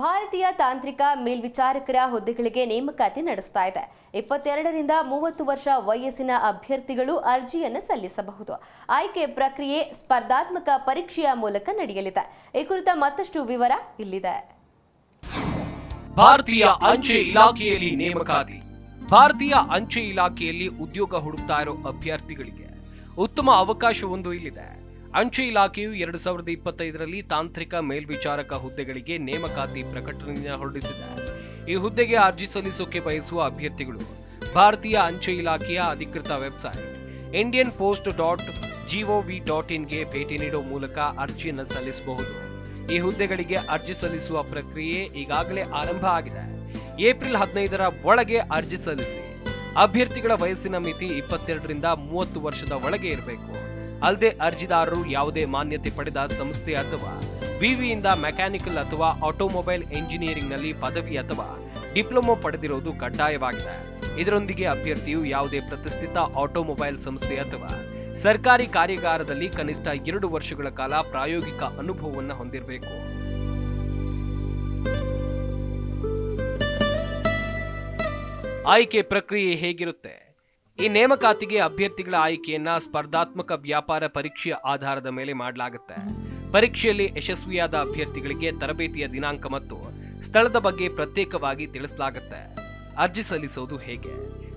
ಭಾರತೀಯ ತಾಂತ್ರಿಕ ಮೇಲ್ವಿಚಾರಕರ ಹುದ್ದೆಗಳಿಗೆ ನೇಮಕಾತಿ ನಡೆಸ್ತಾ ಇದೆ. ಇಪ್ಪತ್ತೆರಡರಿಂದ ಮೂವತ್ತು ವರ್ಷ ವಯಸ್ಸಿನ ಅಭ್ಯರ್ಥಿಗಳು ಅರ್ಜಿಯನ್ನು ಸಲ್ಲಿಸಬಹುದು. ಆಯ್ಕೆ ಪ್ರಕ್ರಿಯೆ ಸ್ಪರ್ಧಾತ್ಮಕ ಪರೀಕ್ಷೆಯ ಮೂಲಕ ನಡೆಯಲಿದೆ. ಈ ಕುರಿತ ಮತ್ತಷ್ಟು ವಿವರ ಇಲ್ಲಿದೆ. ಭಾರತೀಯ ಅಂಚೆ ಇಲಾಖೆಯಲ್ಲಿ ನೇಮಕಾತಿ. ಭಾರತೀಯ ಅಂಚೆ ಇಲಾಖೆಯಲ್ಲಿ ಉದ್ಯೋಗ ಹುಡುಕ್ತಾ ಇರೋ ಅಭ್ಯರ್ಥಿಗಳಿಗೆ ಉತ್ತಮ ಅವಕಾಶವೊಂದು ಇಲ್ಲಿದೆ. ಅಂಚೆ ಇಲಾಖೆಯು ಎರಡು ಸಾವಿರದ ಇಪ್ಪತ್ತೈದರಲ್ಲಿ ತಾಂತ್ರಿಕ ಮೇಲ್ವಿಚಾರಕ ಹುದ್ದೆಗಳಿಗೆ ನೇಮಕಾತಿ ಪ್ರಕಟಣೆಯನ್ನು ಹೊರಡಿಸಿದೆ. ಈ ಹುದ್ದೆಗೆ ಅರ್ಜಿ ಸಲ್ಲಿಸೋಕೆ ಬಯಸುವ ಅಭ್ಯರ್ಥಿಗಳು, ಭಾರತೀಯ ಅಂಚೆ ಇಲಾಖೆಯ ಅಧಿಕೃತ website Indian post dot G O ಇನ್ಗೆ ಭೇಟಿ ನೀಡುವ ಮೂಲಕ ಅರ್ಜಿಯನ್ನು ಸಲ್ಲಿಸಬಹುದು. ಈ ಹುದ್ದೆಗಳಿಗೆ ಅರ್ಜಿ ಸಲ್ಲಿಸುವ ಪ್ರಕ್ರಿಯೆ ಈಗಾಗಲೇ ಆರಂಭ ಆಗಿದೆ. ಏಪ್ರಿಲ್ ಹದಿನೈದರ ಒಳಗೆ ಅರ್ಜಿ ಸಲ್ಲಿಸಿ, ಅಭ್ಯರ್ಥಿಗಳ ವಯಸ್ಸಿನ ಮಿತಿ ಇಪ್ಪತ್ತೆರಡರಿಂದ ಮೂವತ್ತು ವರ್ಷದ ಒಳಗೆ ಇರಬೇಕು. ಅಲ್ಲದೆ ಅರ್ಜಿದಾರರು ಯಾವುದೇ ಮಾನ್ಯತೆ ಪಡೆದ ಸಂಸ್ಥೆ ಅಥವಾ ವಿವಿಯಿಂದ ಮೆಕ್ಯಾನಿಕಲ್ ಅಥವಾ ಆಟೋಮೊಬೈಲ್ ಎಂಜಿನಿಯರಿಂಗ್ನಲ್ಲಿ ಪದವಿ ಅಥವಾ ಡಿಪ್ಲೊಮೊ ಪಡೆದಿರುವುದು ಕಡ್ಡಾಯವಾಗಿದೆ. ಇದರೊಂದಿಗೆ ಅಭ್ಯರ್ಥಿಯು ಯಾವುದೇ ಪ್ರತಿಷ್ಠಿತ ಆಟೋಮೊಬೈಲ್ ಸಂಸ್ಥೆ ಅಥವಾ ಸರ್ಕಾರಿ ಕಾರ್ಯಾಗಾರದಲ್ಲಿ ಕನಿಷ್ಠ ಎರಡು ವರ್ಷಗಳ ಕಾಲ ಪ್ರಾಯೋಗಿಕ ಅನುಭವವನ್ನು ಹೊಂದಿರಬೇಕು. ಆಯ್ಕೆ ಪ್ರಕ್ರಿಯೆ ಹೇಗಿರುತ್ತೆ? ಈ ನೇಮಕಾತಿಗೆ ಅಭ್ಯರ್ಥಿಗಳ ಆಯ್ಕೆಯನ್ನ ಸ್ಪರ್ಧಾತ್ಮಕ ವ್ಯಾಪಾರ ಪರೀಕ್ಷೆಯ ಆಧಾರದ ಮೇಲೆ ಮಾಡಲಾಗುತ್ತೆ. ಪರೀಕ್ಷೆಯಲ್ಲಿ ಯಶಸ್ವಿಯಾದ ಅಭ್ಯರ್ಥಿಗಳಿಗೆ ತರಬೇತಿಯ ದಿನಾಂಕ ಮತ್ತು ಸ್ಥಳದ ಬಗ್ಗೆ ಪ್ರತ್ಯೇಕವಾಗಿ ತಿಳಿಸಲಾಗುತ್ತೆ. ಅರ್ಜಿ ಸಲ್ಲಿಸೋದು ಹೇಗೆ?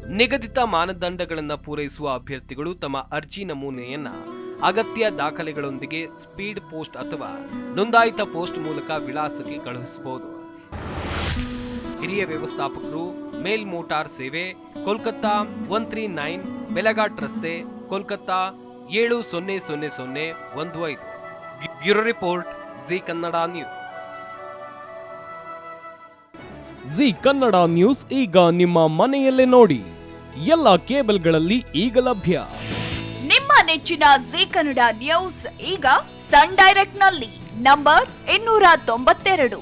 ನಿಗದಿತ ಮಾನದಂಡಗಳನ್ನು ಪೂರೈಸುವ ಅಭ್ಯರ್ಥಿಗಳು ತಮ್ಮ ಅರ್ಜಿ ನಮೂನೆಯನ್ನ ಅಗತ್ಯ ದಾಖಲೆಗಳೊಂದಿಗೆ ಸ್ಪೀಡ್ ಪೋಸ್ಟ್ ಅಥವಾ ನೋಂದಾಯಿತ ಪೋಸ್ಟ್ ಮೂಲಕ ವಿಳಾಸಕ್ಕೆ ಕಳುಹಿಸಬಹುದು. ಹಿರಿಯ ವ್ಯವಸ್ಥಾಪಕರು ಮೇಲ್ ಮೋಟಾರ್ ಸೇವೆ ಕೋಲ್ಕತ್ತಾ ಒನ್ ತ್ರೀ ನೈನ್ ಬೆಲಗಾಟ್ ರಸ್ತೆ ಕೋಲ್ಕತ್ತಾ ಏಳು ಸೊನ್ನೆ ಸೊನ್ನೆ ಸೊನ್ನೆ ಒಂದು ಐದು bureau report Zee Kannada news Zee Kannada news ಈಗ ನಿಮ್ಮ ಮನೆಯಲ್ಲೇ ನೋಡಿ ಎಲ್ಲ ಕೇಬಲ್ಗಳಲ್ಲಿ ಈಗ ಲಭ್ಯ ನಿಮ್ಮ ನೆಚ್ಚಿನ ಜಿ ಕನ್ನಡ ನ್ಯೂಸ್ ಈಗ ಸನ್ ಡೈರೆಕ್ಟ್ನಲ್ಲಿ ನಂಬರ್ ಇನ್ನೂರ ತೊಂಬತ್ತೆರಡು